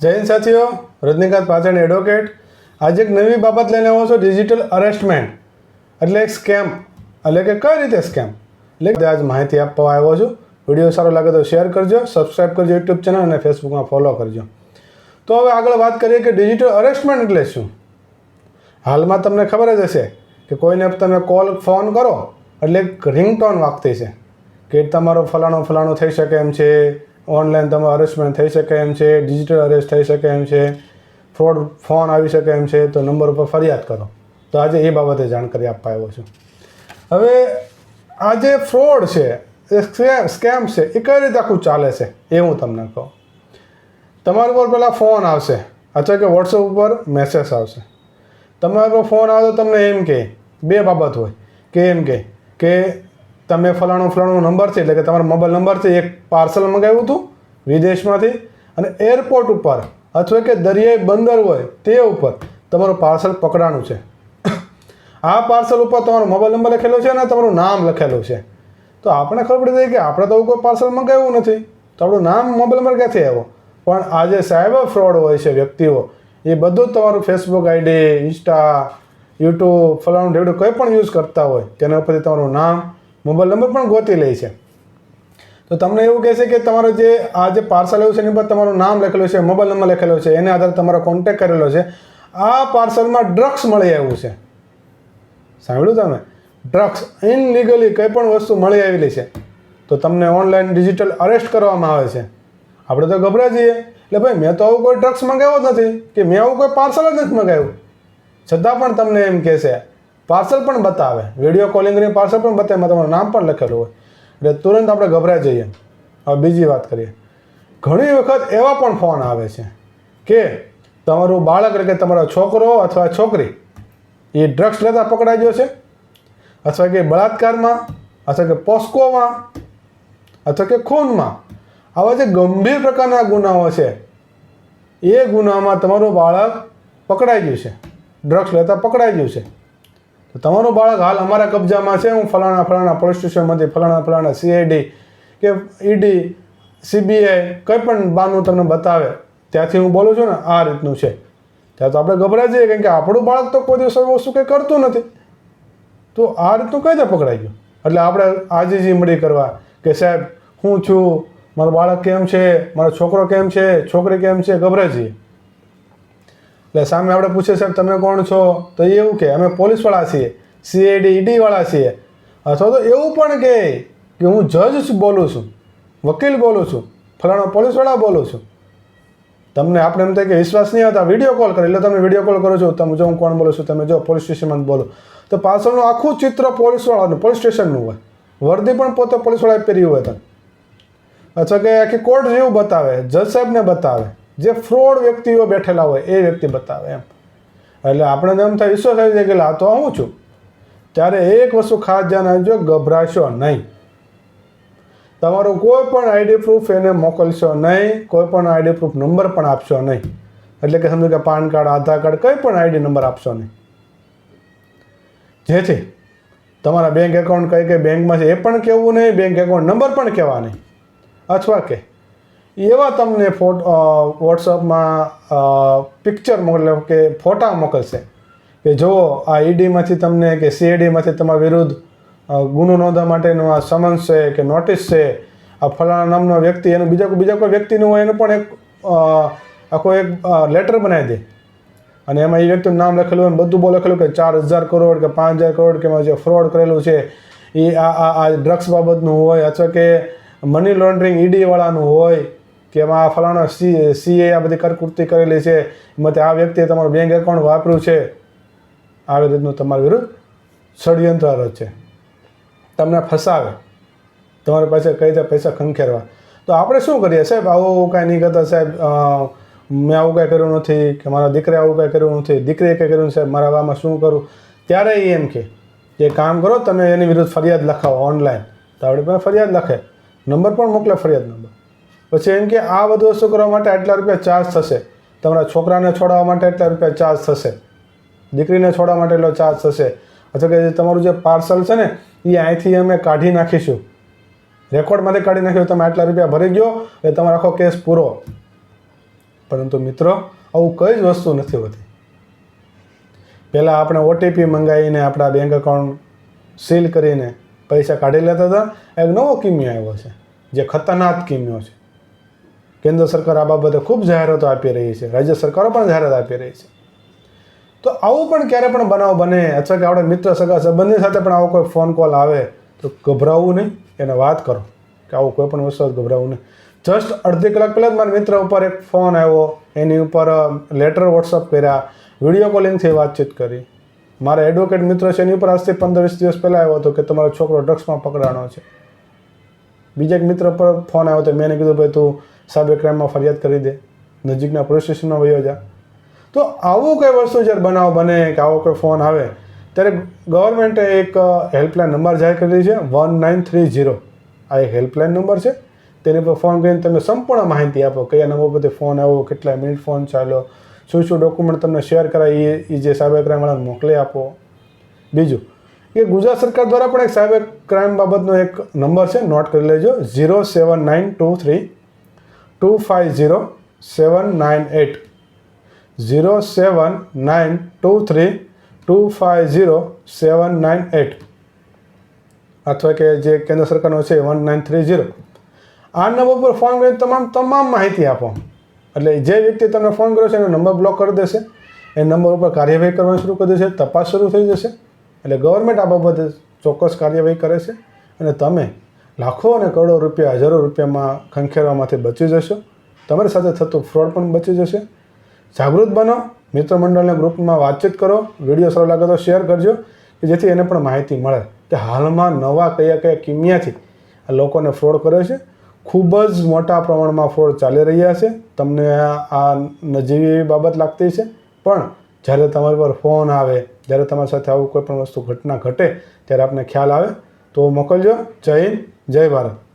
જૈન સાથીઓ, રજનીકાંત પાછળ એડવોકેટ આજે એક નવી બાબત લઈને આવો છો ડિજિટલ અરેસ્ટમેન્ટ એટલે એક સ્કેમ એટલે કે કઈ રીતે સ્કેમ એટલે આજ માહિતી આપવા આવ્યો છું. વીડિયો સારો લાગે તો શેર કરજો સબસ્ક્રાઈબ કરજો યુટ્યુબ ચેનલ અને ફેસબુકમાં ફોલો કરજો. તો હવે આગળ વાત કરીએ કે ડિજિટલ અરેસ્ટમેન્ટ એટલે શું? હાલમાં તમને ખબર જ હશે કે કોઈને તમે કોલ ફોન કરો, એટલે એક રિંગટોન વાગતી છે. કે તમારો ફલાણો ફલાણો થઈ શકે એમ છે ઓનલાઈન તમે અરેસ્ટમેન્ટ થઈ શકે એમ છે ડિજિટલ અરેસ્ટ થઈ શકે એમ છે ફ્રોડ ફોન આવી શકે એમ છે, તો નંબર ઉપર ફરિયાદ કરો. તો આજે એ બાબતે જાણકારી આપવા આવ્યો છું. હવે આ જે ફ્રોડ છે, એ સ્કેમ છે, એ કઈ રીતે આખું ચાલે છે, એ હું તમને કહું. તમારા પર પહેલાં ફોન આવશે. અથવા કે વોટ્સઅપ ઉપર મેસેજ આવશે. તમારા પર ફોન આવે તો તમને એમ કે, બે બાબત હોય. કે એમ કહે કે તમે ફલાણું ફલાણું નંબર છે, એટલે કે તમારો મોબાઈલ નંબરથી એક પાર્સલ મંગાવ્યું હતું વિદેશમાંથી. અને એરપોર્ટ ઉપર અથવા કે દરિયાઈ બંદર હોય, તે ઉપર તમારું પાર્સલ પકડાણું છે. આ પાર્સલ ઉપર તમારો મોબાઈલ નંબર લખેલો છે અને તમારું નામ લખેલું છે. તો આપણે ખબર પડી જાય કે આપણે તો કોઈ પાર્સલ મંગાવ્યું નથી. તો આપણું નામ મોબાઈલ નંબર ક્યાંથી આવ્યો? પણ આ જે સાયબર ફ્રોડ હોય છે વ્યક્તિઓ, એ બધું જ તમારું ફેસબુક આઈડી ઇન્સ્ટા યુટ્યુબ ફલાણું ઢેવડું કંઈ પણ યુઝ કરતા હોય, તેના ઉપરથી તમારું નામ મોબાઈલ નંબર પણ ગોતી લે છે. તો તમને એવું કહેશે કે તમારો જે આ જે પાર્સલ આવ્યું છે એની પર તમારું નામ લખેલું છે, મોબાઈલ નંબર લખેલો છે, એને આધારે તમારો કોન્ટેક્ટ કરેલો છે. આ પાર્સલમાં ડ્રગ્સ મળી આવ્યું છે. સાંભળ્યું તમે? ડ્રગ્સ ઇનલીગલી કંઈ પણ વસ્તુ મળી આવેલી છે. તો તમને ઓનલાઈન ડિજિટલ અરેસ્ટ કરવામાં આવે છે. આપણે તો ગભરા જઈએ એટલે ભાઈ, મેં તો આવું કોઈ ડ્રગ્સ મંગાવ્યો જ નથી. કે મેં આવું કોઈ પાર્સલ જ નથી મંગાવ્યું. છતાં પણ તમને એમ કહેશે પાર્સલ પણ બતાવે. વીડિયો કોલિંગ કરીને પાર્સલ પણ બતાવે, એમાં તમારું નામ પણ લખેલું હોય. એટલે તુરંત આપણે ગભરાઈ જઈએ. હવે બીજી વાત કરીએ. ઘણી વખત એવા પણ ફોન આવે છે કે તમારું બાળક એટલે કે તમારો છોકરો અથવા છોકરી એ ડ્રગ્સ લેતા પકડાઈ ગયો છે, અથવા કે બળાત્કારમાં, અથવા કે પોસ્કોમાં, અથવા કે ખૂનમાં. આવા જે ગંભીર પ્રકારના ગુનાઓ છે, એ ગુનામાં તમારું બાળક પકડાઈ ગયું છે. ડ્રગ્સ લેતા પકડાઈ ગયું છે. તો તમારું બાળક હાલ અમારા કબજામાં છે. હું ફલાણા ફલાણા પોલીસ સ્ટેશનમાંથી ફલાણા ફલાણા સીઆઈડી કે ઈડી સીબીઆઈ કંઈ પણ બાનું તમને બતાવે, ત્યાંથી હું બોલું છું ને, આ રીતનું છે. ત્યાં તો આપણે ગભરાઈ જઈએ, કેમ કે આપણું બાળક તો કોઈ દિવસ વસ્તુ કંઈ કરતું નથી. તો આ રીતનું કઈ રીતે પકડાઈ ગયું? એટલે આપણે આજીજી મળી કરવા કે સાહેબ, હું છું, મારું બાળક કેમ છે, મારો છોકરો કેમ છે, છોકરી કેમ છે, ગભરાઈ જઈએ. એટલે સામે આપણે પૂછીએ સાહેબ, તમે કોણ છો? તો એ એવું કે અમે પોલીસવાળા છીએ સીઆઈડી ઈડીવાળા છીએ. અથવા તો એવું પણ કહે કે, હું જજ બોલું છું, વકીલ બોલું છું, ફલાણા પોલીસવાળા બોલું છું. તમને આપણે એમ થાય કે વિશ્વાસ નહીં આવતા વીડિયો કોલ કરે, એટલે તમે વીડિયો કોલ કરો છો, તમે જો, હું કોણ બોલું છું, તમે જો, પોલીસ સ્ટેશનમાં બોલો. તો પાછળનું આખું ચિત્ર પોલીસવાળાનું પોલીસ સ્ટેશનનું હોય. વર્દી પણ પોતે પોલીસવાળાએ પહેરી હોય તમે અથવા કે આખી કોર્ટ જેવું બતાવે, જજ સાહેબને બતાવે. જે ફ્રોડ વ્યક્તિઓ બેઠેલા હોય, એ વ્યક્તિ બતાવે એમ. એટલે આપણે એમ થાય, વિશ્વાસ આવી જાય કે આ તો હું છું. ત્યારે એક વસ્તુ ખાસ ધ્યાન આપજો, ગભરાશો નહીં. તમારું કોઈ પણ આઈડી પ્રૂફ એને મોકલશો નહીં, કોઈ પણ આઈડી પ્રૂફ નંબર પણ આપશો નહીં. એટલે કે સમજો કે પાન કાર્ડ, આધાર કાર્ડ, કંઈ પણ આઈડી નંબર આપશો નહીં. જેથી તમારા બેંક એકાઉન્ટ કઈ કઈ બેંકમાં છે એ પણ કહેવું નહીં, બેંક એકાઉન્ટ નંબર પણ કહેવા નહીં. અથવા કે એવા તમને ફોટો વોટ્સઅપમાં પિક્ચર મોકલે કે ફોટા મોકલશે. કે જુઓ, આ ઈડીમાંથી તમને કે સીએડીમાંથી તમારા વિરુદ્ધ ગુનો નોંધવા માટેનું આ સમન્સ છે કે નોટિસ છે, આ ફલાણા નામનો વ્યક્તિ, એનું બીજા બીજા કોઈ વ્યક્તિનું હોય, એનું પણ એક આખો એક લેટર બનાવી દે. અને એમાં એ વ્યક્તિનું નામ લખેલું હોય બધું બહુ લખેલું કે ચાર હજાર કરોડ કે પાંચ હજાર કરોડ કે એમાં જે ફ્રોડ કરેલું છે, એ આ આ ડ્રગ્સ બાબતનું હોય, અથવા કે મની લોન્ડરિંગ ઈડીવાળાનું હોય કે એમાં ફલાણા સી, સીએ આ બધી કરકૃતિ કરેલી છે. એમાંથી આ વ્યક્તિએ તમારું બેંક એકાઉન્ટ વાપર્યું છે. આવી રીતનું તમારા વિરુદ્ધ ષડયંત્ર રચે તમને ફસાવે. તમારી પાસે કઈ રીતે પૈસા ખંખેરવા? તો આપણે શું કરીએ? સાહેબ, આવું કાંઈ નહીં કરતા સાહેબ મેં આવું કાંઈ કર્યું નથી કે મારા દીકરે આવું કાંઈ કર્યું નથી, દીકરીએ કંઈ કર્યું સાહેબ, મારા વામાં શું કરું? ત્યારે એ એમ કે જે કામ કરો, તમે એની વિરુદ્ધ ફરિયાદ લખાવો ઓનલાઈન તો આપણી પાસે ફરિયાદ લખે. નંબર પણ મોકલે ફરિયાદ નંબર. પછી એમ કે આ બધું વસ્તુ કરવા માટે આટલા રૂપિયા ચાર્જ થશે. તમારા છોકરાને છોડાવવા માટે આટલા રૂપિયા ચાર્જ થશે. દીકરીને છોડવા માટે એટલો ચાર્જ થશે. અથવા કે તમારું જે પાર્સલ છે ને, એ અહીંથી અમે કાઢી નાખીશું. રેકોર્ડમાંથી કાઢી નાખ્યું તમે આટલા રૂપિયા ભરી ગયો, એટલે તમારો આખો કેસ પૂરો. પરંતુ મિત્રો, આવું કઈ જ વસ્તુ નથી હોતી. પહેલાં આપણે ઓટીપી મંગાવીને આપણા બેંક એકાઉન્ટ સીલ કરીને પૈસા કાઢી લેતા હતા. એક નવો કિમિયો આવ્યો છે, જે ખતરનાક કિમિયો છે. કેન્દ્ર સરકાર આ બાબતે ખૂબ જાહેરાતો આપી રહી છે, રાજ્ય સરકારો પણ જાહેરાત આપી રહી છે. તો આવું પણ ક્યારે પણ બનાવ બને, અથવા કે આપણે મિત્ર સગા સંબંધી સાથે પણ આવો કોઈ ફોન કોલ આવે, તો ગભરાવવું નહીં, એને વાત કરો. કે આવું કોઈ પણ વસ્તુ ગભરાવવું નહીં. જસ્ટ અડધી કલાક પહેલાં જ મારા મિત્ર ઉપર એક ફોન આવ્યો, એની ઉપર લેટર વોટ્સઅપ કર્યા વીડિયો કોલિંગથી વાતચીત કરી. મારા એડવોકેટ મિત્ર છે, એની ઉપર આજથી પંદર વીસ દિવસ પહેલાં આવ્યો હતો કે તમારો છોકરો ડ્રગ્સમાં પકડાણો છે. બીજા એક મિત્ર પર ફોન આવ્યો તો મેં એને કીધું, ભાઈ, તું સાયબર ક્રાઇમમાં ફરિયાદ કરી દે. નજીકના પોલીસ સ્ટેશનમાં વયો જા. તો આવું કંઈ વસ્તુ જ્યારે બનાવ બને કે આવો કોઈ ફોન આવે, ત્યારે ગવર્મેન્ટે એક હેલ્પલાઇન નંબર જાહેર કરી છે વન નાઇન થ્રી ઝીરો આ એક હેલ્પલાઇન નંબર છે. તેની પર ફોન કરીને તમે સંપૂર્ણ માહિતી આપો કયા નંબર પરથી ફોન આવ્યો, કેટલા મિનિટ ફોન ચાલ્યો, શું શું ડોક્યુમેન્ટ તમને શેર કરાય એ જે સાયબર ક્રાઇમવાળાને મોકલી આપો. બીજું કે ગુજરાત સરકાર દ્વારા પણ એક સાયબર ક્રાઇમ બાબતનો એક નંબર છે, નોટ કરી લેજો. Zero seven nine two three two five zero seven nine eight. Zero seven nine two three two five zero seven nine eight. અથવા કે જે કેન્દ્ર સરકારનો છે, વન નાઇન થ્રી ઝીરો. આ નંબર પર ફોન કરીને તમામ તમામ માહિતી આપો. એટલે જે વ્યક્તિ તમને ફોન કર્યો છે, એનો નંબર બ્લોક કરી દેશે. એ નંબર ઉપર કાર્યવાહી કરવાની શરૂ કરી દેશે, તપાસ શરૂ થઈ જશે. એટલે ગવર્મેન્ટ આ બાબતે ચોક્કસ કાર્યવાહી કરે છે અને તમે લાખો અને કરોડો રૂપિયા, હજારો રૂપિયામાં ખંખેરવામાંથી બચી જશો. તમારી સાથે થતો ફ્રોડ પણ બચી જશે. જાગૃત બનો મિત્ર મંડળના ગ્રુપમાં વાતચીત કરો, વીડિયો સારો લાગે તો શેર કરજો, કે જેથી એને પણ માહિતી મળે કે હાલમાં નવા કયા કયા કિમિયાથી આ લોકોને ફ્રોડ કરે છે. ખૂબ જ મોટા પ્રમાણમાં ફ્રોડ ચાલી રહ્યા છે. તમને આ નજીવી એવી બાબત લાગતી છે પણ જ્યારે તમારી પર ફોન આવે જ્યારે તમારી સાથે આવું કોઈ પણ વસ્તુ ઘટના ઘટે ત્યારે આપને ખ્યાલ આવે તો મોકલજો. જય હિન્દ, જય ભારત.